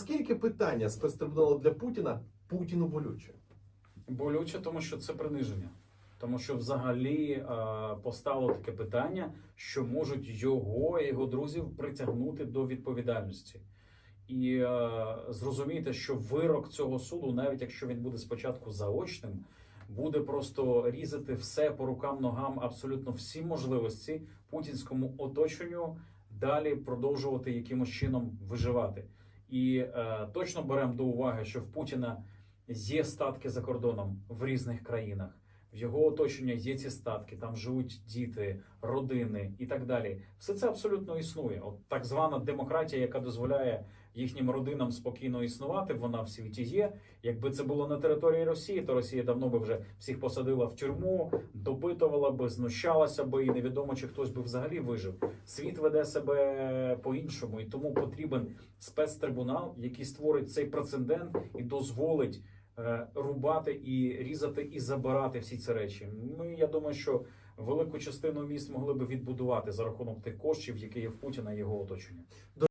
Наскільки питання спецтрибуналу для Путіна Путіну болюче? Болюче, тому що це приниження. Тому що взагалі е, постало таке питання, що можуть його і його друзів притягнути до відповідальності. І е, зрозумійте, що вирок цього суду, навіть якщо він буде спочатку заочним, буде просто різати все по рукам, ногам, абсолютно всі можливості путінському оточенню далі продовжувати якимось чином виживати. І е, точно беремо до уваги, що в Путіна є статки за кордоном в різних країнах. В його оточенні є ці статки, там живуть діти, родини і так далі. Все це абсолютно існує. От так звана демократія, яка дозволяє їхнім родинам спокійно існувати, вона в світі є. Якби це було на території Росії, то Росія давно би вже всіх посадила в тюрму, допитувала би, знущалася би, і невідомо чи хтось би взагалі вижив. Світ веде себе по-іншому, і тому потрібен спецтрибунал, який створить цей прецедент і дозволить рубати і різати і забирати всі ці речі. Ми, я думаю, що велику частину міст могли би відбудувати за рахунок тих коштів, які є в Путіна і його оточення.